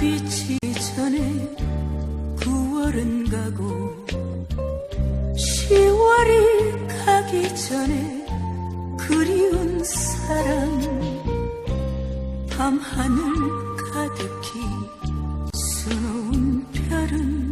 지기 전에 9월은 가고 10월이 가기 전에 그리운 사랑 밤하늘 가득히 수놓은 별은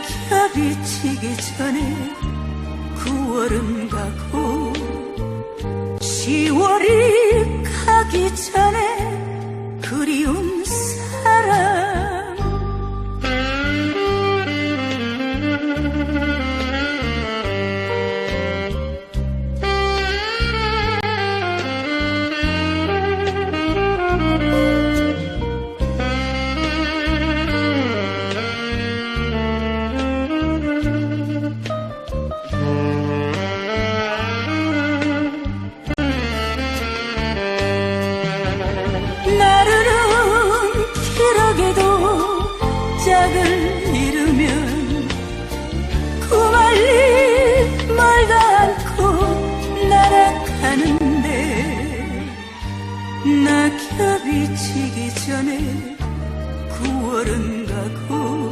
낙엽이 지기 전에 9월은 가고 10월이 가기 전에 그리운 짝을 잃으면 구말리 멀다 않고 날아가는데 낙엽이 지기 전에 9월은 가고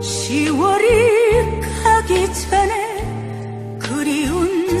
10월이 가기 전에 그리운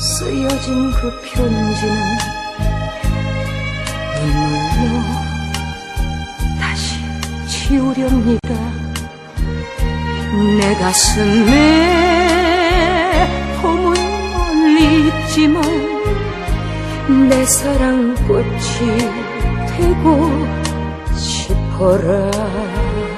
쓰여진 그 눈물로 다시 지우렵니다. 내 가슴에 봄은 멀리 있지만 내 사랑 꽃이 되고 싶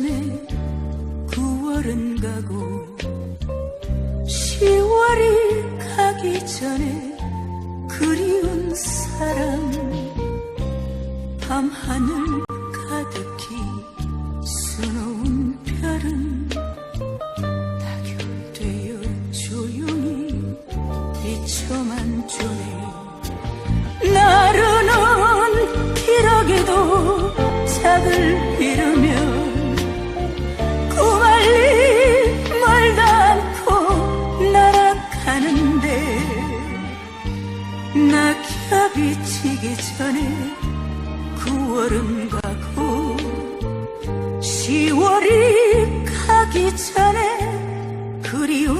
전에 9월은 가고 10월이 가기 전에 그리운 사랑 밤하늘 가득히 수놓은 별은 타결되어 조용히 비춰만 주네. 나르는 기러기도 작을 전에 구월은 가고 10월이 가기 전에 그리운